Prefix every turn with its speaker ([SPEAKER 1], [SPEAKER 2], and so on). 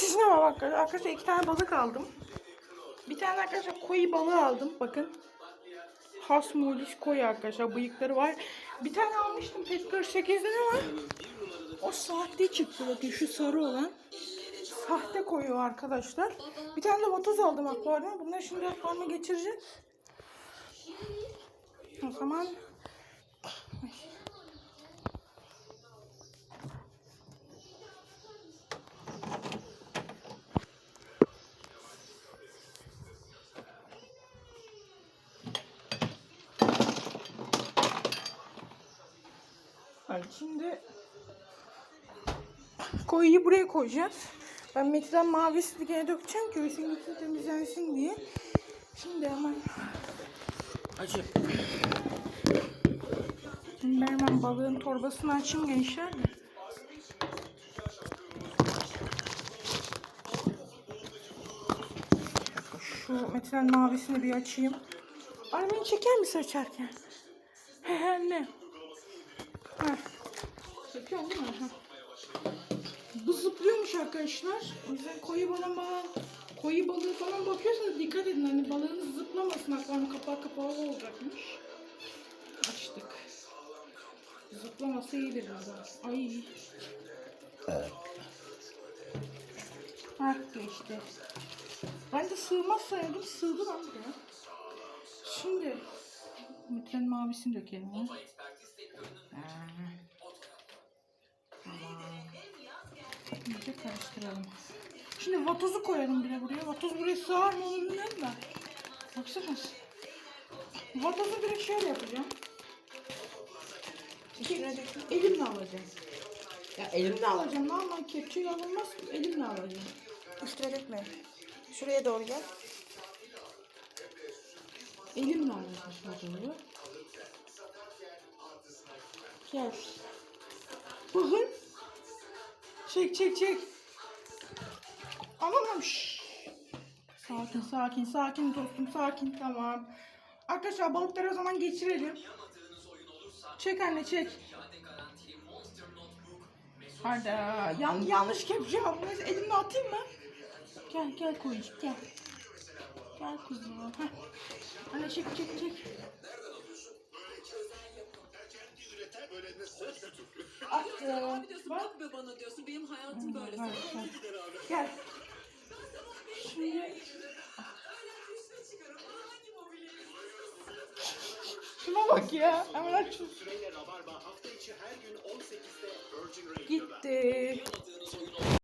[SPEAKER 1] çizine var bak. Arkadaşlar iki tane balık aldım. Bir tane arkadaşlar koyu balığı aldım. Bakın. Has mulis koyu arkadaşlar. Bıyıkları var. Bir tane almıştım. Pet 48'de ne var? O sahte çıktı. Bakın şu sarı olan. Sahte koyu arkadaşlar. Bir tane de vatoz aldım akvaryuma. Bunları şimdi akvaryuma geçireceğiz. O zaman şimdi koyuyu buraya koyacağız. Ben Metin'den mavisini gene dökeceğim ki öylesine gitsin temizlensin diye. Şimdi hemen acı. Şimdi ben hemen balığın torbasını açayım gençler de. Şu Metin'den mavisini bir açayım. Ay beni çeker misin açarken? He he ne? Heh. Değil mi? Heh. Bu zıplıyormuş arkadaşlar. O yüzden koyu balığı falan, koyu balığı falan bakıyorsanız dikkat edin. Hani balığınız zıplamasın. Akvaryum kapağı kapağı olacakmış. Açtık. Zıplaması iyidir burada. Ay. Heh geçti. Ben de sığmaz sayıldım. Sığdı lan buraya. Şimdi Mitren mavisini dökelim. Ha. Tamam. İyice karıştıralım. Şimdi vatozu koyalım bir de buraya. Vatoz buraya sığar mı onu bilmiyorum da. Baksana. Vatozu direkt şöyle yapacağım.
[SPEAKER 2] İçine dökün.
[SPEAKER 1] Elimle alacağım.
[SPEAKER 2] Ya elimde al.
[SPEAKER 1] Alacağım. Normal kepçeyle alınmaz. Elimle alacağım.
[SPEAKER 2] Üstüne dökme. Şuraya doğru gel.
[SPEAKER 1] Elimle alacağım vatozu. Gel. Bakın. Çek çek çek. Aman. Sakin sakin sakin dostum sakin tamam. Arkadaşlar balıkları o zaman geçirelim. Çek anne çek. Hadi yan, yanlış kepçe. Neyse, Elimle atayım mı? Gel gel koyucuk gel. Gel kuzum. Heh. Anne çek çek çek. Attım.
[SPEAKER 3] Diyorsun
[SPEAKER 1] Bak.
[SPEAKER 3] bak be bana diyorsun
[SPEAKER 1] ver. Gel. Şimdi şuna bak ya. Hemen aç.
[SPEAKER 4] Süreyle Rabarba hafta içi her gün 18'de Virgin Radio'da.
[SPEAKER 1] Gitti.